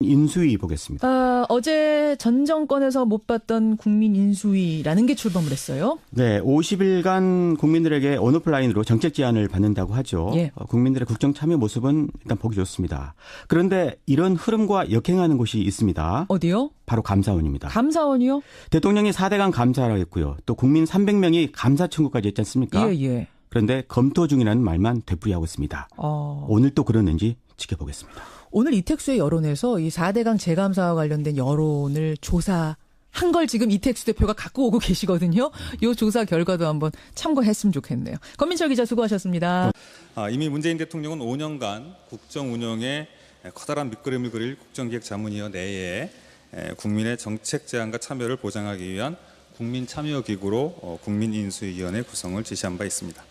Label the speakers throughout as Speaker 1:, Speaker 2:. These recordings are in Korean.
Speaker 1: 인수위 보겠습니다.
Speaker 2: 아, 어제 전 정권에서 못 봤던 국민 인수위라는 게 출범을 했어요.
Speaker 1: 네, 50일간 국민들에게 온오프라인으로 정책 제안을 받는다고 하죠.
Speaker 2: 예.
Speaker 1: 어, 국민들의 국정 참여 모습은 일단 보기 좋습니다. 그런데 이런 흐름과 역행하는 곳이 있습니다.
Speaker 2: 어디요?
Speaker 1: 바로 감사원입니다.
Speaker 2: 감사원이요?
Speaker 1: 대통령이 4대강 감사를 했고요. 또 국민 300명이 감사 청구까지 했지 않습니까?
Speaker 2: 예, 예.
Speaker 1: 그런데 검토 중이라는 말만 되풀이하고 있습니다.
Speaker 2: 어,
Speaker 1: 오늘 또 그러는지 지켜보겠습니다.
Speaker 2: 오늘 이택수의 여론에서 이 4대강 재감사와 관련된 여론을 조사 한걸 지금 이택수 대표가 갖고 오고 계시거든요. 요 조사 결과도 한번 참고했으면 좋겠네요. 권민철 기자 수고하셨습니다.
Speaker 3: 아, 이미 문재인 대통령은 5년간 국정 운영에 커다란 밑그림을 그릴 국정기획자문위원 내에 에, 국민의 정책 제안과 참여를 보장하기 위한 국민참여기구로 어, 국민인수위원회 구성을 지시한 바 있습니다.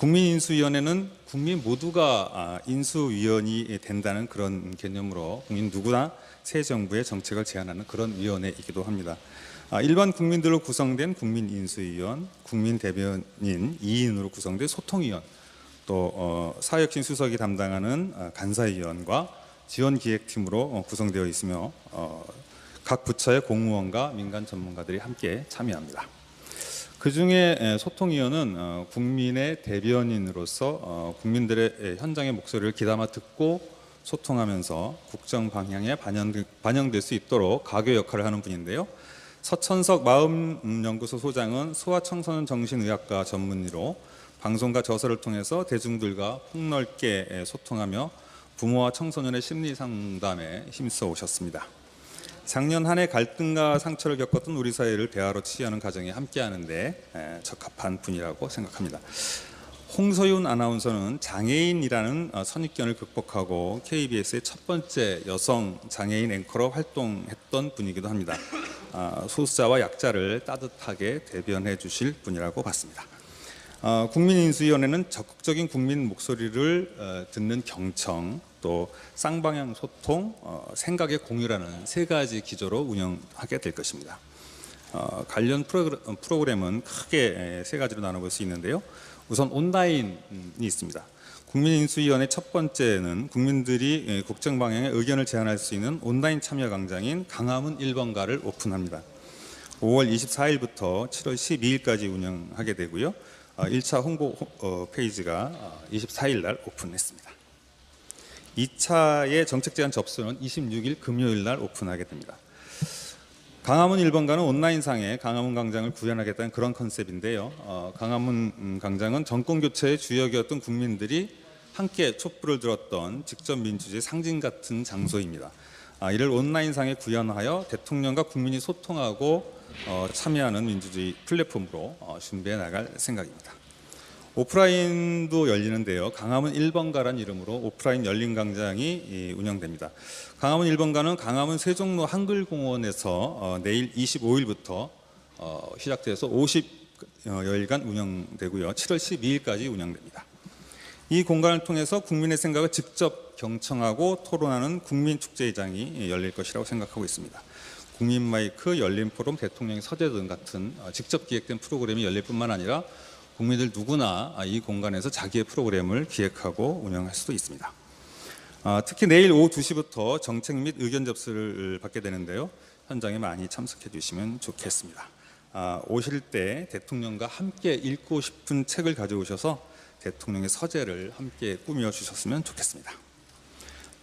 Speaker 3: 국민인수위원회는 국민 모두가 아, 인수위원이 된다는 그런 개념으로 국민 누구나 새 정부의 정책을 제안하는 그런 위원회이기도 합니다. 아, 일반 국민들로 구성된 국민인수위원, 국민대변인 2인으로 구성된 소통위원, 또 어, 사회혁신 수석이 담당하는 어, 간사위원과 지원기획팀으로 어, 구성되어 있으며 어, 각 부처의 공무원과 민간 전문가들이 함께 참여합니다. 그 중에 소통위원은 어, 국민의 대변인으로서 어, 국민들의 에, 현장의 목소리를 귀담아 듣고 소통하면서 국정 방향에 반영, 반영 될 수 있도록 가교 역할을 하는 분인데요. 서천석 마음연구소 소장은 소아청소년 정신의학과 전문의로 방송과 저서를 통해서 대중들과 폭넓게 에, 소통하며 부모와 청소년의 심리 상담에 힘써 오셨습니다. 작년 한 해 갈등과 상처를 겪었던 우리 사회를 대화로 치유하는 과정에 함께하는데 에, 적합한 분이라고 생각합니다. 홍서윤 아나운서는 장애인이라는 어, 선입견을 극복하고 KBS의 첫 번째 여성 장애인 앵커로 활동했던 분이기도 합니다. 아, 소수자와 약자를 따뜻하게 대변해 주실 분이라고 봤습니다. 어, 국민인수위원회는 적극적인 국민 목소리를 어, 듣는 경청, 또 쌍방향 소통, 어, 생각의 공유라는 세 가지 기조로 운영하게 될 것입니다. 어, 관련 프로그램, 어, 프로그램은 크게 에, 세 가지로 나눠볼 수 있는데요. 우선 온라인이 있습니다. 국민인수위원회 첫 번째는 국민들이 에, 국정 방향에 의견을 제안할 수 있는 온라인 참여 광장인 강화문 1번가를 오픈합니다. 5월 24일부터 7월 12일까지 운영하게 되고요. 어, 1차 홍보 호- 어, 페이지가 어, 24일 날 오픈했습니다. 2차의 정책 제안 접수는 26일 금요일 날 오픈하게 됩니다. 강화문 1번가는 온라인상에 강화문 광장을 구현하겠다는 그런 컨셉인데요. 어, 강화문 음, 광장은 정권 교체의 주역이었던 국민들이 함께 촛불을 들었던 직접 민주주의 상징 같은 장소입니다. 아, 이를 온라인상에 구현하여 대통령과 국민이 소통하고 어, 참여하는 민주주의 플랫폼으로 어, 준비해 나갈 생각입니다. 오프라인도 열리는데요. 강화문 1번가란 이름으로 오프라인 열린 광장이 이, 운영됩니다. 강화문 1번가는 강화문 세종로 한글공원에서 어, 내일 25일부터 어, 시작돼서 50여일간 운영되고요. 7월 12일까지 운영됩니다. 이 공간을 통해서 국민의 생각을 직접 경청하고 토론하는 국민축제장이 열릴 것이라고 생각하고 있습니다. 국민 마이크, 열린 포럼, 대통령의 서재 등 같은 어, 직접 기획된 프로그램이 열릴 뿐만 아니라 국민들 누구나 아, 이 공간에서 자기의 프로그램을 기획하고 운영할 수도 있습니다. 아, 특히 내일 오후 2시부터 정책 및 의견 접수를 받게 되는데요. 현장에 많이 참석해 주시면 좋겠습니다. 아, 오실 때 대통령과 함께 읽고 싶은 책을 가져오셔서 대통령의 서재를 함께 꾸며 주셨으면 좋겠습니다.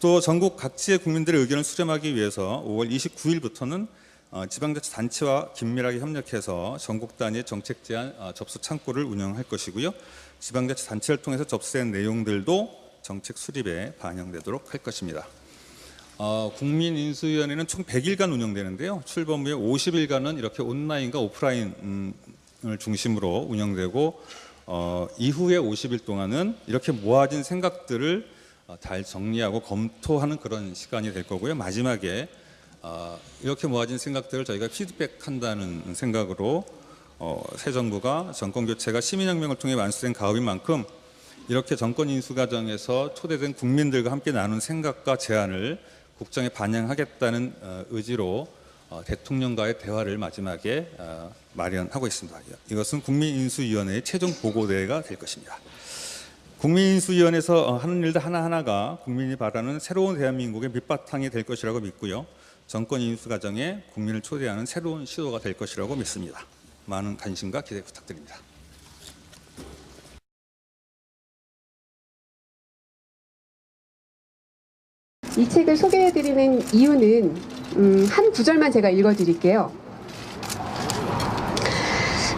Speaker 3: 또 전국 각지의 국민들의 의견을 수렴하기 위해서 5월 29일부터는 어, 지방자치단체와 긴밀하게 협력해서 전국 단위의 정책 제안 어, 접수 창구를 운영할 것이고요. 지방자치단체를 통해서 접수된 내용들도 정책 수립에 반영되도록 할 것입니다. 어, 국민인수위원회는 총 100일간 운영되는데요. 출범 후에 50일간은 이렇게 온라인과 오프라인을 중심으로 운영되고 어, 이후에 50일 동안은 이렇게 모아진 생각들을 어, 잘 정리하고 검토하는 그런 시간이 될 거고요. 마지막에 어, 이렇게 모아진 생각들을 저희가 피드백한다는 생각으로 어, 새 정부가 정권 교체가 시민혁명을 통해 완수된 가업인 만큼 이렇게 정권 인수 과정에서 초대된 국민들과 함께 나눈 생각과 제안을 국정에 반영하겠다는 어, 의지로 어, 대통령과의 대화를 마지막에 어, 마련하고 있습니다. 이것은 국민인수위원회의 최종 보고대회가 될 것입니다.
Speaker 4: 국민인수위원회에서 어, 하는 일들 하나하나가 국민이 바라는 새로운 대한민국의 밑바탕이 될 것이라고 믿고요. 정권 인수 과정에 국민을 초대하는 새로운 시도가 될 것이라고 믿습니다. 많은 관심과 기대 부탁드립니다.
Speaker 5: 이 책을 소개해드리는 이유는 음, 한 구절만 제가 읽어드릴게요.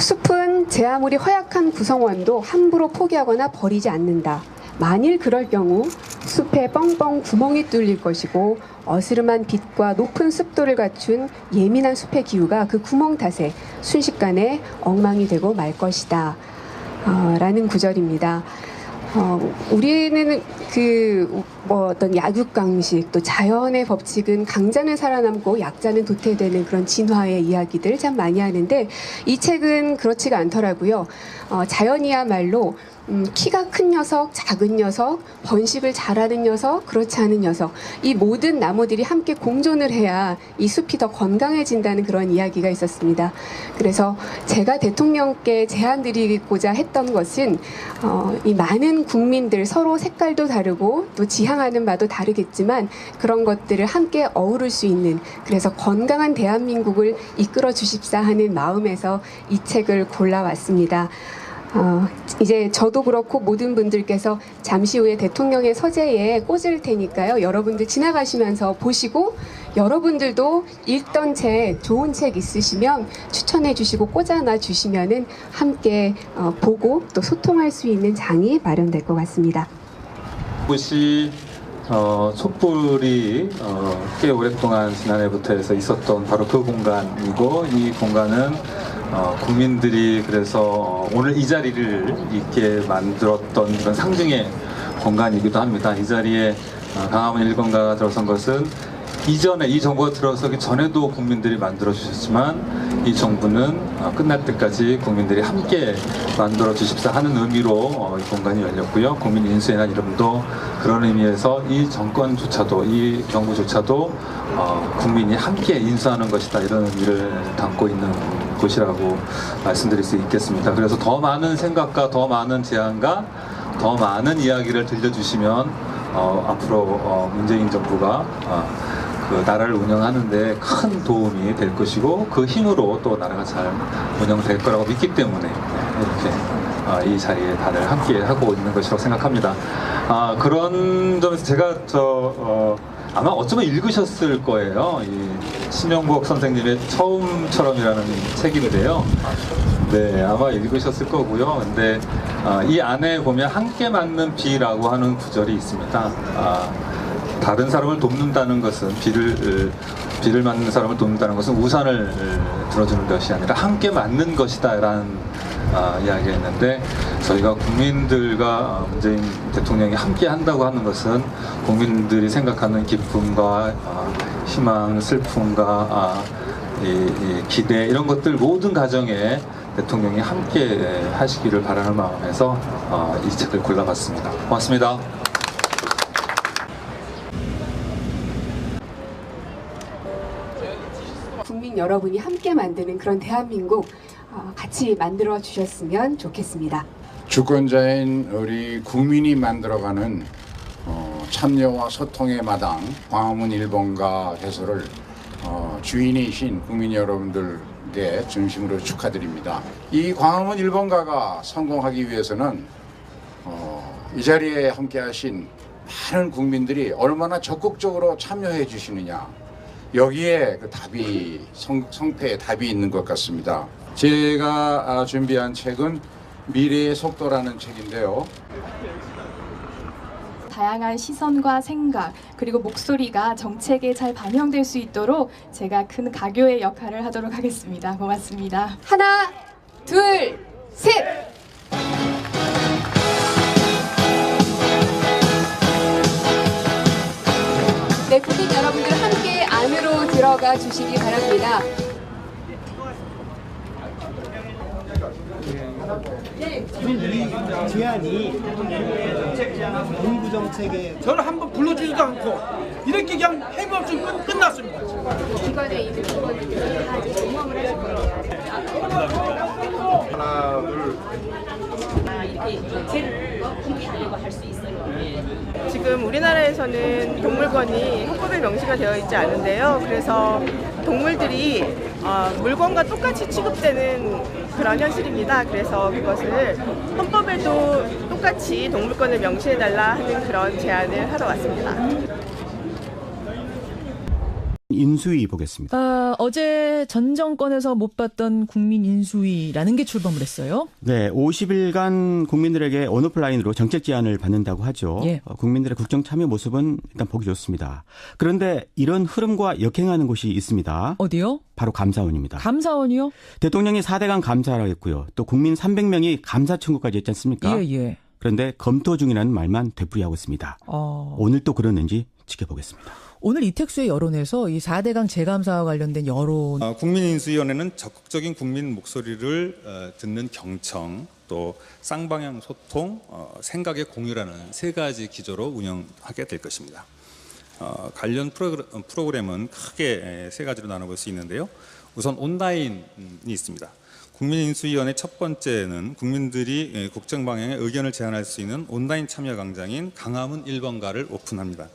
Speaker 5: 숲은 제 아무리 허약한 구성원도 함부로 포기하거나 버리지 않는다. 만일 그럴 경우 숲에 뻥뻥 구멍이 뚫릴 것이고 어스름한 빛과 높은 습도를 갖춘 예민한 숲의 기후가 그 구멍 탓에 순식간에 엉망이 되고 말 것이다. 어, 라는 구절입니다. 어, 우리는 그 뭐 어떤 약육강식 또 자연의 법칙은 강자는 살아남고 약자는 도태되는 그런 진화의 이야기들 참 많이 하는데 이 책은 그렇지가 않더라고요. 어, 자연이야말로 음, 키가 큰 녀석, 작은 녀석, 번식을 잘하는 녀석, 그렇지 않은 녀석 이 모든 나무들이 함께 공존을 해야 이 숲이 더 건강해진다는 그런 이야기가 있었습니다. 그래서 제가 대통령께 제안 드리고자 했던 것은 어, 이 많은 국민들 서로 색깔도 다르고 또 지향하는 바도 다르겠지만 그런 것들을 함께 어우를 수 있는 그래서 건강한 대한민국을 이끌어 주십사 하는 마음에서 이 책을 골라왔습니다. 어, 이제 저도 그렇고 모든 분들께서 잠시 후에 대통령의 서재에 꽂을 테니까요. 여러분들 지나가시면서 보시고 여러분들도 읽던 책, 좋은 책 있으시면 추천해 주시고 꽂아놔 주시면은 함께 어, 보고 또 소통할 수 있는 장이 마련될 것 같습니다.
Speaker 3: 곳이 어, 촛불이 어, 꽤 오랫동안 지난해부터 해서 있었던 바로 그 공간이고 이 공간은 어, 국민들이 그래서 어, 오늘 이 자리를 있게 만들었던 그런 상징의 공간이기도 합니다. 이 자리에 어, 강화문 일번가가 들어선 것은 이전에 이 정부가 들어서기 전에도 국민들이 만들어 주셨지만 이 정부는 어, 끝날 때까지 국민들이 함께 만들어 주십사 하는 의미로 어, 이 공간이 열렸고요. 국민 인수회란 이름도 그런 의미에서 이 정권조차도 이 정부조차도 어, 국민이 함께 인수하는 것이다 이런 의미를 담고 있는 곳이라고 말씀드릴 수 있겠습니다. 그래서 더 많은 생각과 더 많은 제안과 더 많은 이야기를 들려주시면 어, 앞으로 어, 문재인 정부가 어, 그 나라를 운영하는데 큰 도움이 될 것이고 그 힘으로 또 나라가 잘 운영될 거라고 믿기 때문에 이렇게 아, 이 자리에 다들 함께 하고 있는 것이라고 생각합니다. 아, 그런 점에서 제가 저 어, 아마 어쩌면 읽으셨을 거예요. 이 신영복 선생님의 처음처럼이라는 책인데요. 네, 아마 읽으셨을 거고요. 근데 아, 이 안에 보면 함께 맞는 비라고 하는 구절이 있습니다. 아, 다른 사람을 돕는다는 것은 비를 비를 맞는 사람을 돕는다는 것은 우산을 들어주는 것이 아니라 함께 맞는 것이다라는 아, 이야기가 있는데 저희가 국민들과 아, 문재인 대통령이 함께 한다고 하는 것은 국민들이 생각하는 기쁨과 아, 희망, 슬픔과 아, 이, 이 기대 이런 것들 모든 가정에 대통령이 함께 하시기를 바라는 마음에서 어, 이 책을 골라봤습니다. 고맙습니다.
Speaker 5: 국민 여러분이 함께 만드는 그런 대한민국 어, 같이 만들어 주셨으면 좋겠습니다.
Speaker 6: 주권자인 우리 국민이 만들어가는 어, 참여와 소통의 마당 광화문 1번가 해소를 어, 주인이신 국민 여러분들께 진심으로 축하드립니다. 이 광화문 1번가가 성공하기 위해서는 어, 이 자리에 함께 하신 많은 국민들이 얼마나 적극적으로 참여해 주시느냐 여기에 그 답이 성, 성패의 답이 있는 것 같습니다. 제가 아, 준비한 책은 미래의 속도라는 책인데요.
Speaker 7: 다양한 시선과 생각 그리고 목소리가 정책에 잘 반영될 수 있도록 제가 큰 가교의 역할을 하도록 하겠습니다. 고맙습니다.
Speaker 5: 하나, 둘, 셋. 네, 국민 여러분들 함께 안으로 들어가 주시기 바랍니다.
Speaker 8: 이 제안이 공부 정책에
Speaker 9: 저를 한번 불러주지도 않고 이렇게 그냥 해부 없이 끝, 끝났습니다.
Speaker 5: 기관에 있는 직원들이 다 이제 경험을 하실 거예요.
Speaker 8: 하나 둘
Speaker 5: 이렇게 제를 공개하려고
Speaker 9: 지금 우리나라에서는 동물권이 헌법에 명시가 되어 있지 않은데요. 그래서 동물들이 어, 물건과 똑같이 취급되는 그런 현실입니다. 그래서 그것을 헌법에도 똑같이 동물권을 명시해달라 하는 그런 제안을 하러 왔습니다.
Speaker 1: 인수위 보겠습니다.
Speaker 2: 아, 어제 전 정권에서 못 봤던 국민 인수위라는 게 출범을 했어요.
Speaker 1: 네, 50일간 국민들에게 온오프라인으로 정책 제안을 받는다고 하죠.
Speaker 2: 예.
Speaker 1: 어, 국민들의 국정 참여 모습은 일단 보기 좋습니다. 그런데 이런 흐름과 역행하는 곳이 있습니다.
Speaker 2: 어디요?
Speaker 1: 바로 감사원입니다.
Speaker 2: 감사원이요?
Speaker 1: 대통령이 4대강 감사라고 했고요. 또 국민 300명이 감사 청구까지 했지 않습니까?
Speaker 2: 예, 예.
Speaker 1: 그런데 검토 중이라는 말만 되풀이하고 있습니다.
Speaker 2: 어,
Speaker 1: 오늘 또 그러는지 지켜보겠습니다.
Speaker 2: 오늘 이택수의 여론에서 이 4대강 재감사와 관련된 여론
Speaker 3: 어, 국민인수위원회는 적극적인 국민 목소리를 어, 듣는 경청, 또 쌍방향 소통, 어, 생각의 공유라는 세 가지 기조로 운영하게 될 것입니다. 어, 관련 프로그램, 프로그램은 크게 에, 세 가지로 나눠볼 수 있는데요. 우선 온라인이 있습니다. 국민인수위원회 첫 번째는 국민들이 에, 국정 방향에 의견을 제안할 수 있는 온라인 참여 광장인 강화문 1번가를 오픈합니다.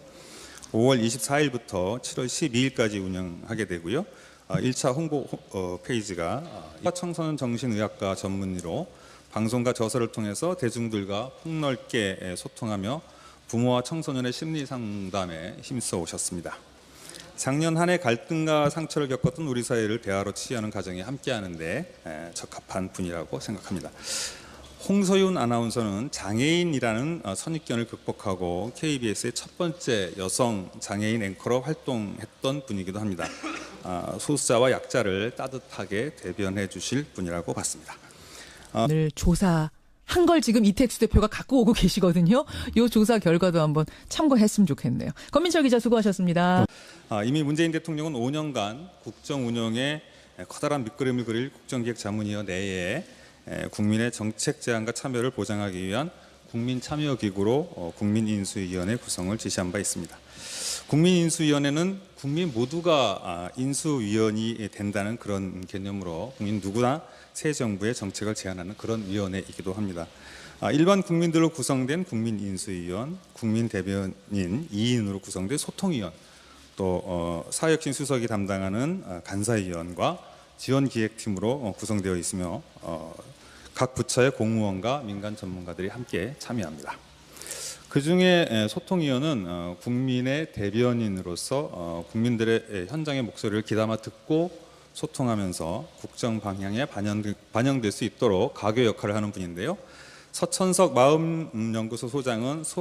Speaker 3: 5월 24일부터 7월 12일까지 운영하게 되고요. 1차 홍보 호- 어, 페이지가 어, 청소년 정신의학과 전문의로 방송과 저서를 통해서 대중들과 폭넓게 에, 소통하며 부모와 청소년의 심리 상담에 힘써 오셨습니다. 작년 한 해 갈등과 상처를 겪었던 우리 사회를 대화로 치유하는 과정에 함께하는데 에, 적합한 분이라고 생각합니다. 홍서윤 아나운서는 장애인이라는 어, 선입견을 극복하고 KBS의 첫 번째 여성 장애인 앵커로 활동했던 분이기도 합니다. 아, 소수자와 약자를 따뜻하게 대변해 주실 분이라고 봤습니다.
Speaker 2: 오늘 조사 한걸 지금 이택수 대표가 갖고 오고 계시거든요. 요 조사 결과도 한번 참고했으면 좋겠네요. 권민철 기자 수고하셨습니다.
Speaker 3: 아, 이미 문재인 대통령은 5년간 국정 운영에 커다란 밑그림을 그릴 국정기획자문위원회에 에, 국민의 정책 제안과 참여를 보장하기 위한 국민참여기구로 어, 국민인수위원회 구성을 지시한 바 있습니다. 국민인수위원회는 국민 모두가 아, 인수위원이 된다는 그런 개념으로 국민 누구나 새 정부의 정책을 제안하는 그런 위원회이기도 합니다. 아, 일반 국민들로 구성된 국민인수위원, 국민대변인 2인으로 구성된 소통위원, 또 어, 사회혁신 수석이 담당하는 어, 간사위원과 지원기획팀으로 어, 구성되어 있으며 어, 각 부처의 공무원과 민간 전문가들이 함께 참여합니다. 그 중에 소통위원은 어, 국민의 대변인으로서 어, 국민들의 에, 현장의 목소리를 귀담아 듣고 소통하면서 국정 방향에 반영, 반영 될 수 있도록 가교 역할을 하는 분인데요. 서천석 마음연구소 소장은 소아